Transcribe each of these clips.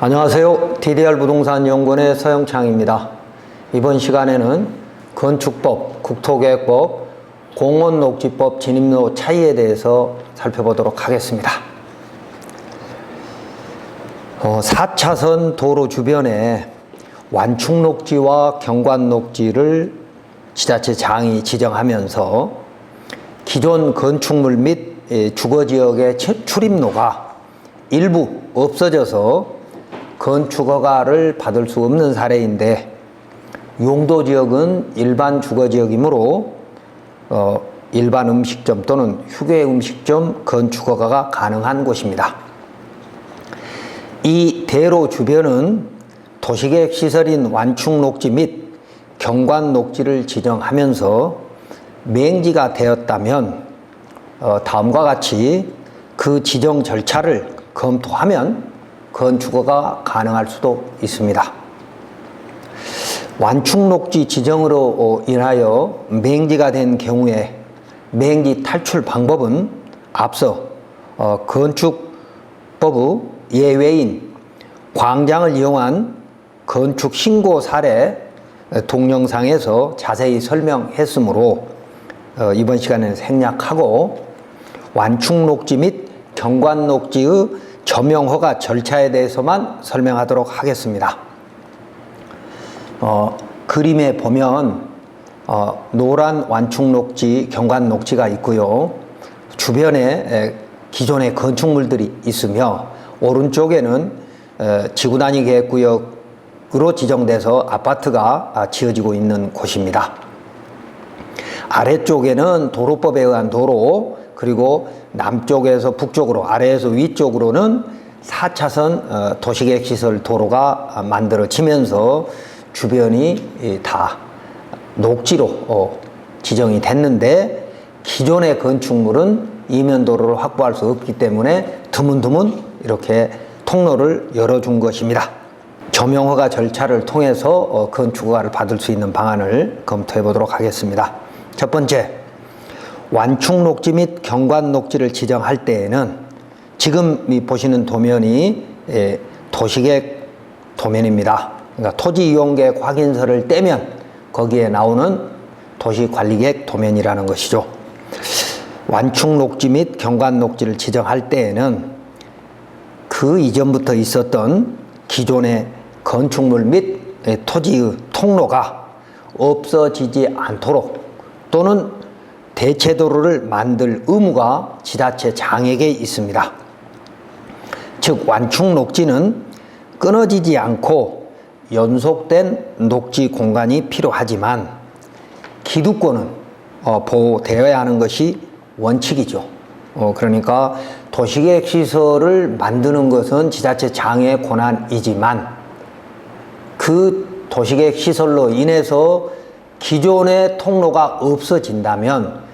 안녕하세요. DDR 부동산 연구원의 서영창입니다. 이번 시간에는 건축법, 국토계획법, 공원녹지법 진입로 차이에 대해서 살펴보도록 하겠습니다. 어, 4차선 도로 주변에 완충녹지와 경관녹지를 지자체 장이 지정하면서 기존 건축물 및 예, 주거지역의 처- 출입로가 일부 없어져서 건축허가를 받을 수 없는 사례인데 용도 지역은 일반 주거 지역이므로 어, 일반 음식점 또는 휴게 음식점 건축허가가 가능한 곳입니다. 이 대로 주변은 도시계획 시설인 완충 녹지 및 경관 녹지를 지정하면서 맹지가 되었다면 어, 다음과 같이 그 지정 절차를 검토하면 건축허가 가능할 수도 있습니다. 완충 녹지 지정으로 어, 인하여 맹지가 된 경우에 맹지 탈출 방법은 앞서 어, 건축법의 예외인 광장을 이용한 건축 신고 사례 동영상에서 자세히 설명했으므로 어, 이번 시간에는 생략하고 완충 녹지 및 경관 녹지의 점용 허가 절차에 대해서만 설명하도록 하겠습니다. 어, 그림에 보면 어, 노란 완충 녹지, 경관 녹지가 있고요. 주변에 에, 기존의 건축물들이 있으며 오른쪽에는 에, 지구 단위 계획구역으로 지정돼서 아파트가 아, 지어지고 있는 곳입니다. 아래쪽에는 도로법에 의한 도로 그리고 남쪽에서 북쪽으로 아래에서 위쪽으로는 4차선 어, 도시계획 시설 도로가 아, 만들어지면서 주변이 이, 다 녹지로 어, 지정이 됐는데 기존의 건축물은 이면도로를 확보할 수 없기 때문에 드문드문 이렇게 통로를 열어준 것입니다. 점용허가 절차를 통해서 어, 건축허가를 받을 수 있는 방안을 검토해 보도록 하겠습니다. 첫 번째, 완충 녹지 및 경관 녹지를 지정할 때에는 지금 이 보시는 도면이 예, 도시계획 도면입니다. 그러니까 토지 이용계획 확인서를 떼면 거기에 나오는 도시관리계획 도면이라는 것이죠. 완충 녹지 및 경관 녹지를 지정할 때에는 그 이전부터 있었던 기존의 건축물 및 토지의 통로가 없어지지 않도록 또는 대체도로를 만들 의무가 지자체 장에게 있습니다. 즉 완충 녹지는 끊어지지 않고 연속된 녹지 공간이 필요하지만 기득권은 어, 보호되어야 하는 것이 원칙이죠. 어, 그러니까 도시계획 시설을 만드는 것은 지자체 장의 권한이지만 그 도시계획 시설로 인해서 기존의 통로가 없어진다면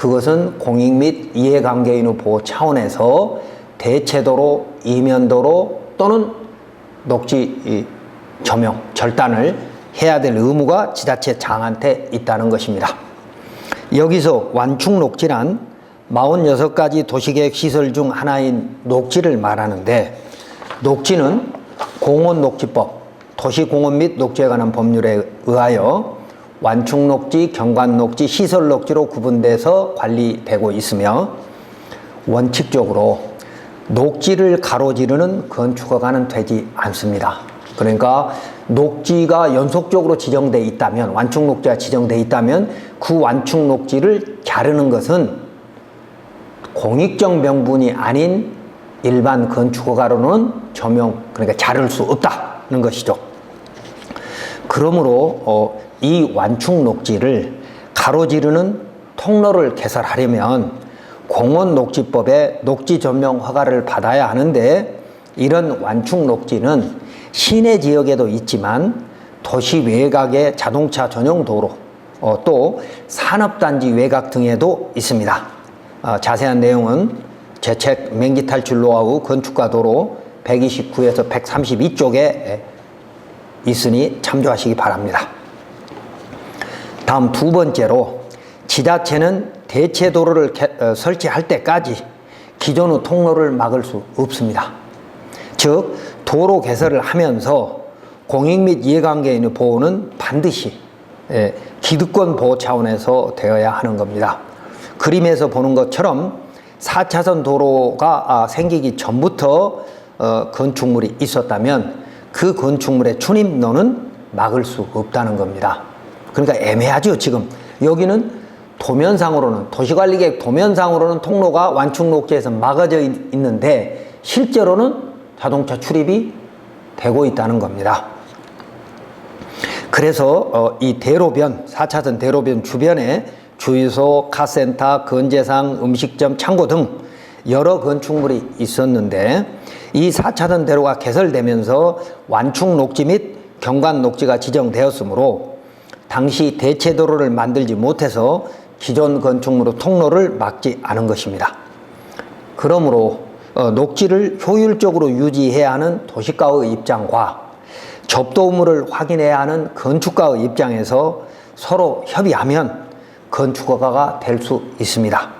그것은 공익 및 이해관계인의 보호 차원에서 대체도로, 이면도로 또는 녹지 이 점용, 절단을 해야 될 의무가 지자체 장한테 있다는 것입니다. 여기서 완충 녹지란 46가지 도시계획 시설 중 하나인 녹지를 말하는데 녹지는 공원 녹지법, 도시공원 및 녹지에 관한 법률에 의하여 완충 녹지, 경관 녹지, 시설 녹지로 구분돼서 관리되고 있으며 원칙적으로 녹지를 가로지르는 건축허가는 되지 않습니다. 그러니까 녹지가 연속적으로 지정돼 있다면 완충 녹지가 지정돼 있다면 그 완충 녹지를 자르는 것은 공익적 명분이 아닌 일반 건축허가로는 점용 그러니까 자를 수 없다는 것이죠. 그러므로 어, 이 완충 녹지를 가로지르는 통로를 개설하려면 공원 녹지법에 녹지 전용 허가를 받아야 하는데 이런 완충 녹지는 시내 지역에도 있지만 도시 외곽의 자동차 전용 도로 어, 또 산업단지 외곽 등에도 있습니다. 어, 자세한 내용은 제 책 맹기 탈출 노하우 건축가 도로 129에서 132쪽에 있으니 참조하시기 바랍니다. 다음 두 번째로 지자체는 대체 도로를 개- 어, 설치할 때까지 기존의 통로를 막을 수 없습니다. 즉 도로 개설을 하면서 공익 및 이해관계인의 보호는 반드시 예, 기득권 보호 차원에서 되어야 하는 겁니다. 그림에서 보는 것처럼 4차선 도로가 아, 생기기 전부터 어, 건축물이 있었다면 그 건축물의 출입로는 막을 수 없다는 겁니다. 그러니까 애매하죠, 지금. 여기는 도면상으로는, 도시관리계획 도면상으로는 통로가 완충록지에서 막아져 있- 있는데 실제로는 자동차 출입이 되고 있다는 겁니다. 그래서 어, 이 대로변, 4차선 대로변 주변에 주유소, 카센터, 건재상, 음식점, 창고 등 여러 건축물이 있었는데 이 4차선 대로가 개설되면서 완충 녹지 및 경관 녹지가 지정되었으므로 당시 대체 도로를 만들지 못해서 기존 건축물의 통로를 막지 않은 것입니다. 그러므로 어, 녹지를 효율적으로 유지해야 하는 도시가의 입장과 접도 의무를 확인해야 하는 건축가의 입장에서 서로 협의하면 건축허가가 될 수 있습니다.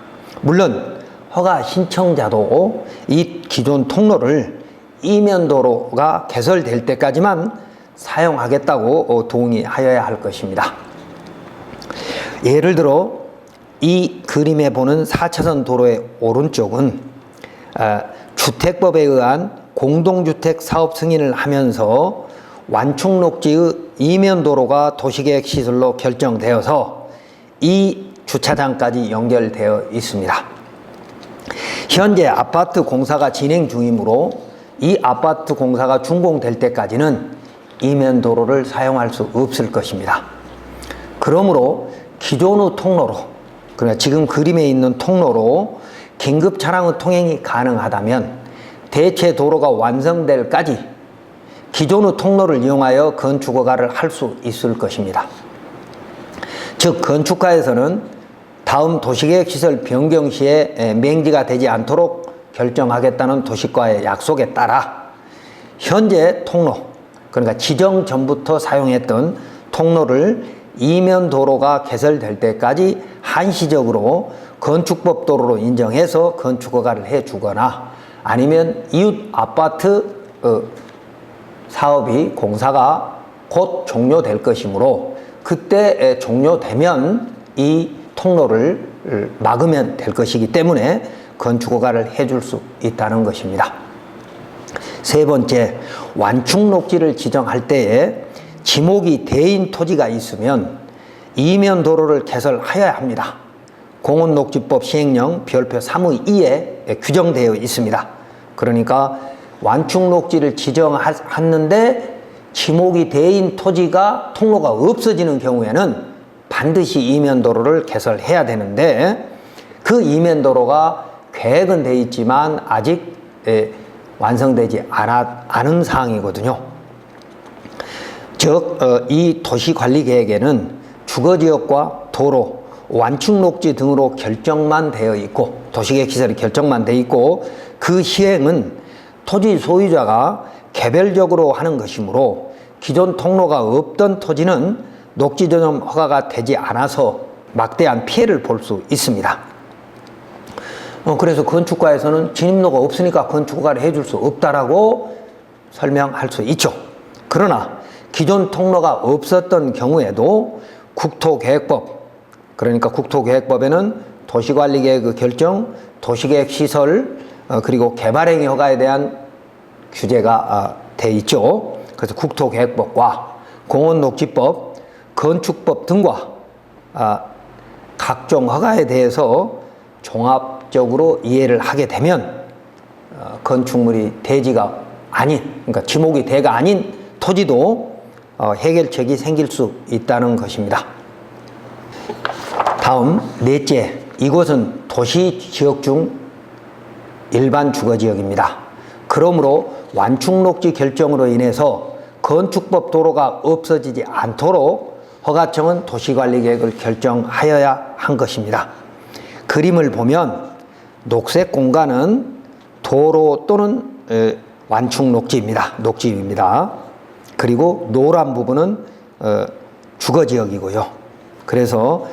물론 허가 신청자도 이 기존 통로를 이면도로가 개설될 때까지만 사용하겠다고 어, 동의하여야 할 것입니다. 예를 들어 이 그림에 보는 4차선 도로의 오른쪽은 아, 주택법에 의한 공동주택 사업 승인을 하면서 완충록지의 이면 도로가 도시계획 시설로 결정되어서 이 주차장까지 연결되어 있습니다. 현재 아파트 공사가 진행 중이므로 이 아파트 공사가 준공될 때까지는 이면 도로를 사용할 수 없을 것입니다. 그러므로 기존의 통로로 그러니까 지금 그림에 있는 통로로 긴급 차량의 통행이 가능하다면 대체 도로가 완성될까지 기존의 통로를 이용하여 건축 허가를 할 수 있을 것입니다. 즉 건축가에서는 다음 도시계획 시설 변경 시에 에, 맹지가 되지 않도록 결정하겠다는 도시과의 약속에 따라 현재 통로 그러니까 지정 전부터 사용했던 통로를 이면 도로가 개설될 때까지 한시적으로 건축법 도로로 인정해서 건축 허가를 해 주거나 아니면 이웃 아파트 어, 사업이 공사가 곧 종료될 것이므로 그때 에, 종료되면 이 통로를 어, 막으면 될 것이기 때문에 건축 허가를 해줄 수 있다는 것입니다. 세 번째, 완충 녹지를 지정할 때에 지목이 대인 토지가 있으면 이면 도로를 개설하여야 합니다. 공원녹지법 시행령 별표 3의 2에 규정되어 있습니다. 그러니까 완충 녹지를 지정했는데 지목이 대인 토지가 통로가 없어지는 경우에는 반드시 이면 도로를 개설해야 되는데 그 이면 도로가 계획은 돼 있지만 아직 예, 완성되지 않아, 않은 사항이거든요. 즉, 어, 이 도시관리계획에는 주거지역과 도로, 완충녹지 등으로 결정만 되어 있고, 도시계획 시설이 결정만 되어 있고, 그 시행은 토지 소유자가 개별적으로 하는 것이므로 기존 통로가 없던 토지는 녹지 전용 허가가 되지 않아서 막대한 피해를 볼 수 있습니다. 어, 그래서 건축가에서는 진입로가 없으니까 건축허가를 해줄 수 없다라고 설명할 수 있죠. 그러나 기존 통로가 없었던 경우에도 국토계획법, 그러니까 국토계획법에는 도시관리계획 결정, 도시계획 시설, 어, 그리고 개발행위 허가에 대한 규제가 아, 돼 있죠. 그래서 국토계획법과 공원녹지법, 건축법 등과 아, 각종 허가에 대해서 종합 적으로 이해를 하게 되면 어, 건축물이 대지가 아닌, 그러니까 지목이 대가 아닌 토지도 어, 해결책이 생길 수 있다는 것입니다. 다음 넷째, 이곳은 도시 지역 중 일반 주거 지역입니다. 그러므로 완충록지 결정으로 인해서 건축법 도로가 없어지지 않도록 허가청은 도시관리 계획을 결정하여야 한 것입니다. 그림을 보면 녹색 공간은 도로 또는 에, 완충 녹지입니다. 녹지입니다. 그리고 노란 부분은 어, 주거 지역이고요. 그래서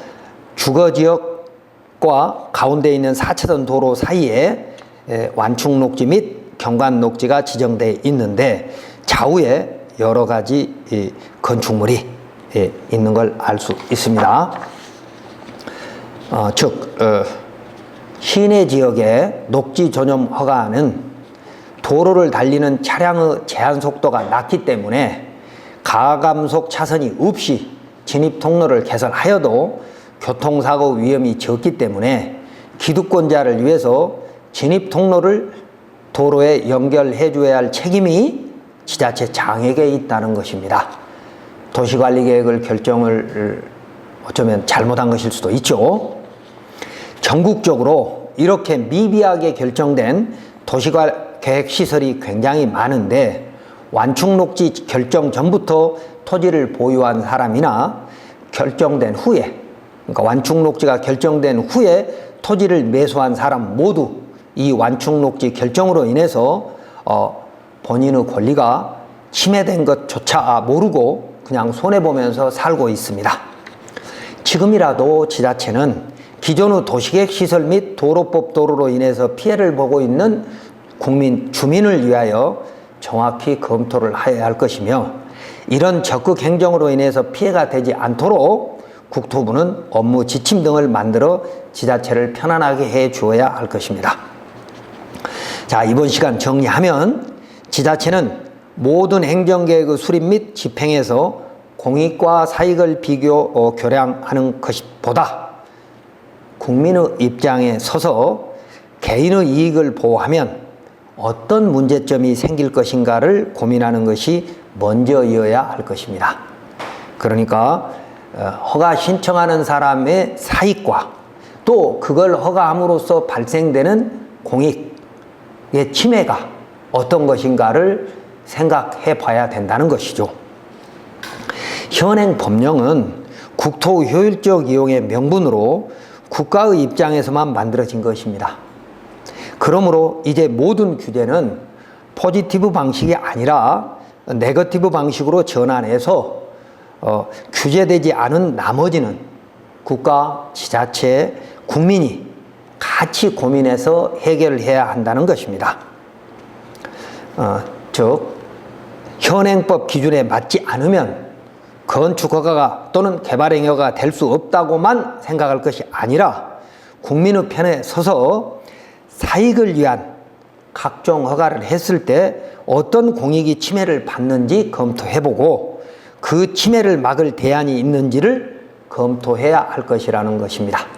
주거 지역과 가운데 있는 4차선 도로 사이에 에, 완충 녹지 및 경관 녹지가 지정되어 있는데 좌우에 여러 가지 이 건축물이 예, 있는 걸 알 수 있습니다. 어, 즉 어, 시내 지역의 녹지 전용 허가는 도로를 달리는 차량의 제한 속도가 낮기 때문에 가감속 차선이 없이 진입 통로를 개설하여도 교통사고 위험이 적기 때문에 기득권자를 위해서 진입 통로를 도로에 연결해 줘야 할 책임이 지자체 장에게 있다는 것입니다. 도시관리 계획을 결정을 어쩌면 잘못한 것일 수도 있죠. 전국적으로 이렇게 미비하게 결정된 도시계획 시설이 굉장히 많은데 완충녹지 결정 전부터 토지를 보유한 사람이나 결정된 후에 그러니까 완충녹지가 결정된 후에 토지를 매수한 사람 모두 이 완충녹지 결정으로 인해서 어, 본인의 권리가 침해된 것조차 모르고 그냥 손해보면서 살고 있습니다. 지금이라도 지자체는 기존의 도시계획 시설 및 도로법 도로로 인해서 피해를 보고 있는 국민 주민을 위하여 정확히 검토를 해야 할 것이며 이런 적극 행정으로 인해서 피해가 되지 않도록 국토부는 업무 지침 등을 만들어 지자체를 편안하게 해 주어야 할 것입니다. 자, 이번 시간 정리하면 지자체는 모든 행정계획의 수립 및 집행에서 공익과 사익을 비교 어, 교량하는 것보다 국민의 입장에 서서 개인의 이익을 보호하면 어떤 문제점이 생길 것인가를 고민하는 것이 먼저이어야 할 것입니다. 그러니까 어, 허가 신청하는 사람의 사익과 또 그걸 허가함으로써 발생되는 공익의 침해가 어떤 것인가를 생각해 봐야 된다는 것이죠. 현행 법령은 국토 효율적 이용의 명분으로 국가의 입장에서만 만들어진 것입니다. 그러므로 이제 모든 규제는 포지티브 방식이 아니라 네거티브 방식으로 전환해서 어, 규제되지 않은 나머지는 국가, 지자체, 국민이 같이 고민해서 해결을 해야 한다는 것입니다. 어, 즉 현행법 기준에 맞지 않으면 건축 허가가 또는 개발 행위가 될 수 없다고만 생각할 것이 아니라 국민의 편에 서서 사익을 위한 각종 허가를 했을 때 어떤 공익이 침해를 받는지 검토해보고 그 침해를 막을 대안이 있는지를 검토해야 할 것이라는 것입니다.